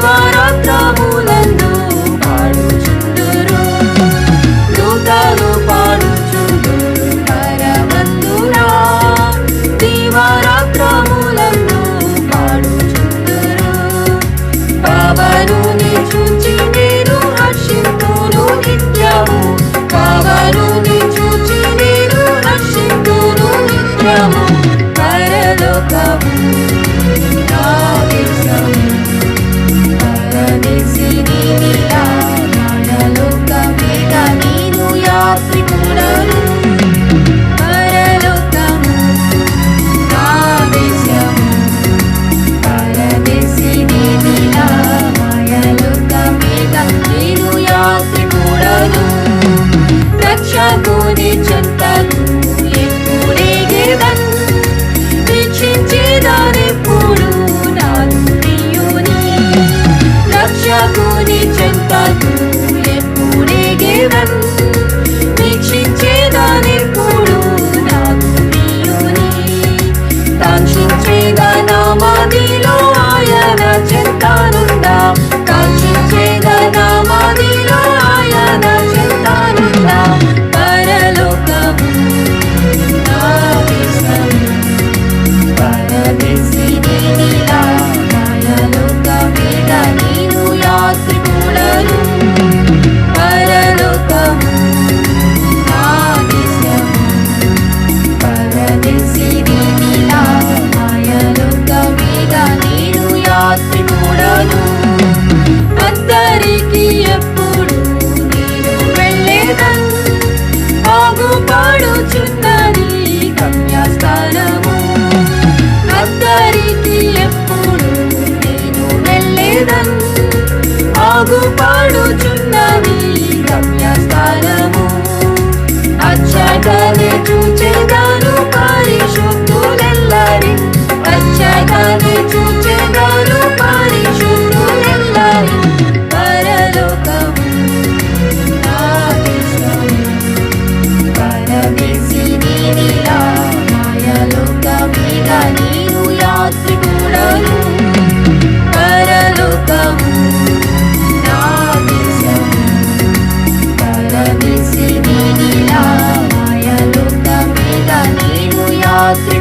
Bye. 야 우리 전파구 예쁘게 개만 ఎల్లెప్పుడు నేను వెళ్ళేదన్ ఆగుపాడుచున్నది గమ్యస్థానము. అచ్చటనే చూచేదాను పరిశుద్ధులెల్లరి. అచ్చటనే చూచేదాను పరిశుద్ధులెల్లరి. పరలోకము నా విశ్వము పరమేశిని నీలా మాయలోకమిదని రాత్రి కూడలు పరలోకము నా దేశము పరమిసి నీలా మాయలోకమీద నేను యాత్రి